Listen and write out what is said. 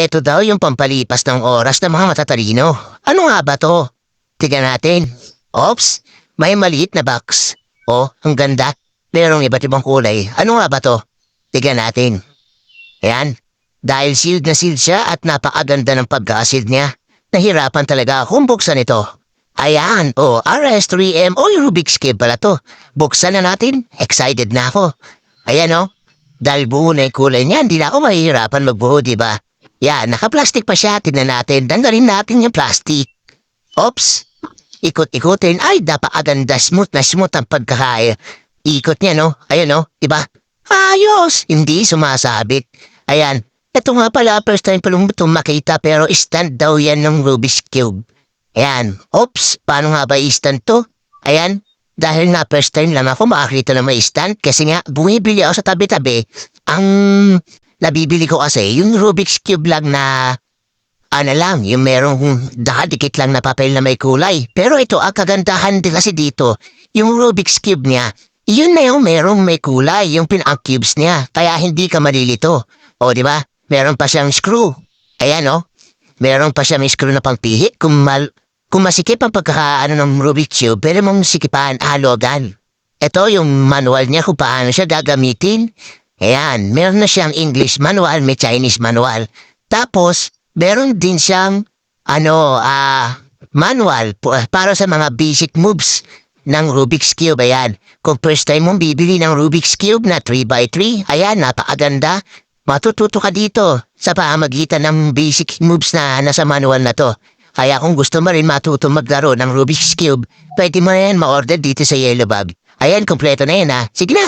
Ito daw yung pampalipas ng oras ng mga matatalino. Ano nga ba to? Tignan natin. Ops, may maliit na box. Oh, ang ganda. Merong iba't ibang kulay. Ano nga ba to? Tignan natin. Ayan. Dahil sealed na sealed siya at napakaganda ng pagka-sealed niya. Nahirapan talaga akong buksan ito. Ayan, oh, RS3M o yung Rubik's Cube pala to. Buksan na natin. Excited na ako. Ayan o. Dahil buo na yung kulay niya, hindi na ako mahihirapan magbuo, di ba? Yan, naka-plastic pa siya. Tignan natin. Tanggalin natin yung plastic. Oops. Ikot-ikutin. Ay, napakaganda. Smooth na smooth ang pagkakaya. Ikot niya, no? Ayan, no? Diba? Ayos! Hindi sumasabit. Ayan. Ito nga pala, first time pa lang makita pero stand daw yan ng Rubik's Cube. Ayan. Oops, paano nga ba i-stand to? Ayan. Dahil nga first time lang ako makakita na may stand kasi nga bumibili ako sa tabi-tabi. Ang nabibili ko kasi yung Rubik's Cube lang na ano lang, yung merong dakadikit lang na papel na may kulay. Pero ito, ang kagandahan din kasi dito, yung Rubik's Cube niya, yun na yung merong may kulay, yung pinaka-cubes niya. Kaya hindi ka malilito. O, di ba? Meron pa siyang screw. Ayan, o. Meron pa siya may screw na pangpihi. Kung, mal kung masikip ang pagkakaano ng Rubik's Cube, pwede mong sikipan halogan. Ito yung manual niya kung paano siya gagamitin. Ayan, meron na siyang English manual, may Chinese manual. Tapos, meron din siyang, ano, ah, manual po- para sa mga basic moves ng Rubik's Cube. Ayan, kung first time mong bibili ng Rubik's Cube na 3x3, ayan, napakaganda. Matututo ka dito sa pamagitan ng basic moves na nasa manual na to. Kaya kung gusto mo rin matuto maglaro ng Rubik's Cube, pwede mo na yan ma-order dito sa Yellow Bag. Ayan, kompleto na yan ha. Sige na,